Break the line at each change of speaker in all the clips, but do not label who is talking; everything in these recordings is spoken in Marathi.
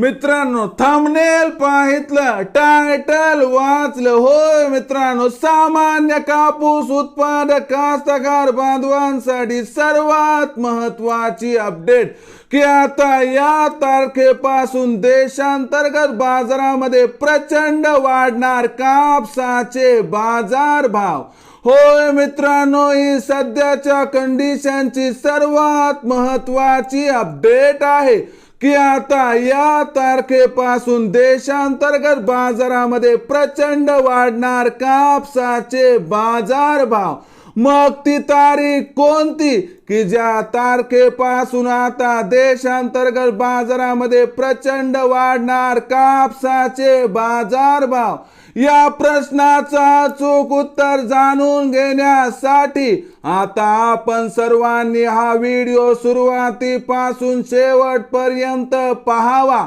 मित्रांनो थांबनेल पाहितलं टायटल वाचलं. होय मित्रांनो सामान्य कापूस उत्पादक कास्तकार बांधवांसाठी सर्वात महत्वाची अपडेट की आता या तारखेपासून देशांतर्गत बाजारामध्ये प्रचंड वाढणार कापसाचे बाजार भाव होय मित्रांनो ही सध्याच्या कंडिशनची सर्वात महत्वाची अपडेट आहे. की आता या तारखेपासून देशांतर्गत बाजारामध्ये प्रचंड वाढणार कापसाचे बाजार भाव मग ती तारीख कोणती? की ज्या तारखेपासून आता देशांतर्गत बाजारामध्ये प्रचंड वाढणार कापसाचे बाजार भाव या प्रश्नाचं अचूक उत्तर जाणून घेण्यासाठी आता आपण सर्वांनी हा व्हिडिओ सुरुवातीपासून शेवटपर्यंत पाहावा.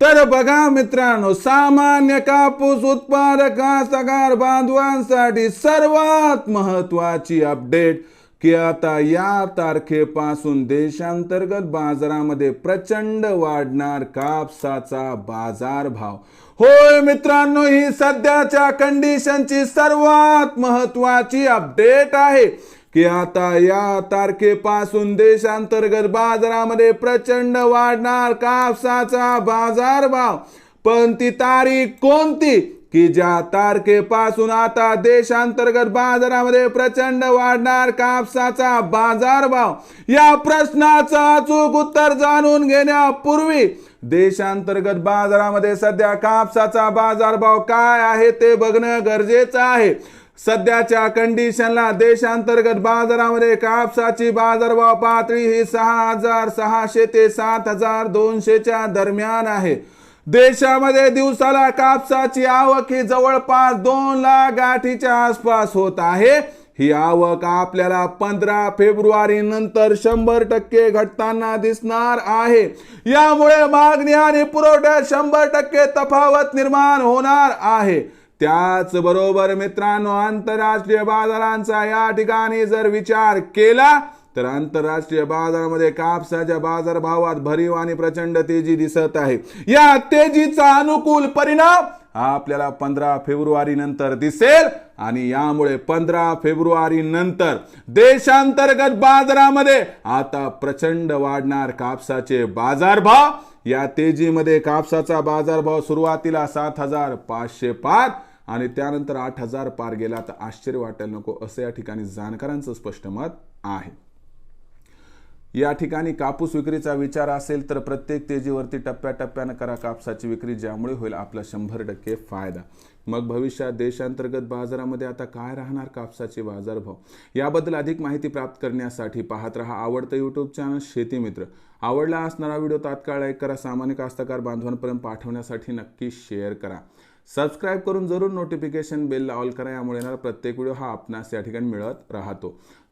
तर बघा मित्रांनो सामान्य कापूस उत्पादक कास्तकार बांधवांसाठी सर्वात महत्वाची अपडेट की आता या तारखेपासून देशांतर्गत बाजारामध्ये प्रचंड वाढणार कापसाचा बाजार भाव होय मित्रांनो ही सध्याच्या कंडिशनची सर्वात महत्वाची अपडेट आहे. की आता या तारखेपासून देशांतर्गत बाजारामध्ये प्रचंड वाढणार कापसाचा बाजार भाव पण ती तारीख कोणती? की ज्या तारखेपासून आता देशांतर्गत बाजारामध्ये प्रचंड वाढणार कापसाचा बाजारभाव? या प्रश्नाचं अचूक उत्तर जाणून घेण्यापूर्वी देशांतर्गत बाजारामध्ये सध्या कापसाचा बाजारभाव काय आहे ते बघणं गरजेचं आहे. सध्याच्या कंडिशनला देशांतर्गत बाजारामध्ये कापसाची बाजारभाव पातळी ही सहा हजार सहाशे ते सात हजार दोनशेच्या दरम्यान आहे. देशामध्ये दिवसाला कापसाची आवक ही जवळपास दोन लाख गाठीच्या आसपास होत आहे. ही आवक आपल्याला पंधरा फेब्रुवारी नंतर शंभर टक्के घटताना दिसणार आहे. यामुळे मागणी आणि पुरवठ्यात शंभर टक्के तफावत निर्माण होणार आहे. त्याचबरोबर मित्रांनो आंतरराष्ट्रीय बाजारांचा या ठिकाणी जर विचार केला तर आंतरराष्ट्रीय बाजारामध्ये कापसाच्या बाजारभावात भरीव आणि प्रचंड तेजी दिसत आहे. या तेजीचा अनुकूल परिणाम हा आपल्याला पंधरा फेब्रुवारी नंतर दिसेल आणि यामुळे पंधरा फेब्रुवारी नंतर देशांतर्गत बाजारामध्ये आता प्रचंड वाढणार कापसाचे बाजारभाव. या तेजीमध्ये कापसाचा बाजारभाव सुरुवातीला सात हजार पाचशे पाच आणि त्यानंतर आठ हजार पार गेला. तर आश्चर्य वाटायला नको. असं या ठिकाणी जाणकारांचं स्पष्ट मत आहे. या ठिकाणी कापूस विक्रीचा विचार असेल तर प्रत्येक तेजीवरती टप्प्याटप्प्यानं करा कापसाची विक्री ज्यामुळे होईल आपला शंभर टक्के फायदा. मग भविष्यात देशांतर्गत बाजारामध्ये आता काय राहणार कापसाचे बाजारभाव? याबद्दल अधिक माहिती प्राप्त करण्यासाठी पाहत रहा आवडतं यूट्यूब चॅनल शेती मित्र. आवडला असणारा व्हिडिओ तात्काळ लाईक करा सामान्य कास्तकार बांधवांपर्यंत पाठवण्यासाठी नक्की शेअर करा. सबस्क्राईब करून जरूर नोटिफिकेशन बेलला ऑल करा यामुळे येणारा प्रत्येक व्हिडिओ हा आपणास या ठिकाणी मिळत राहतो.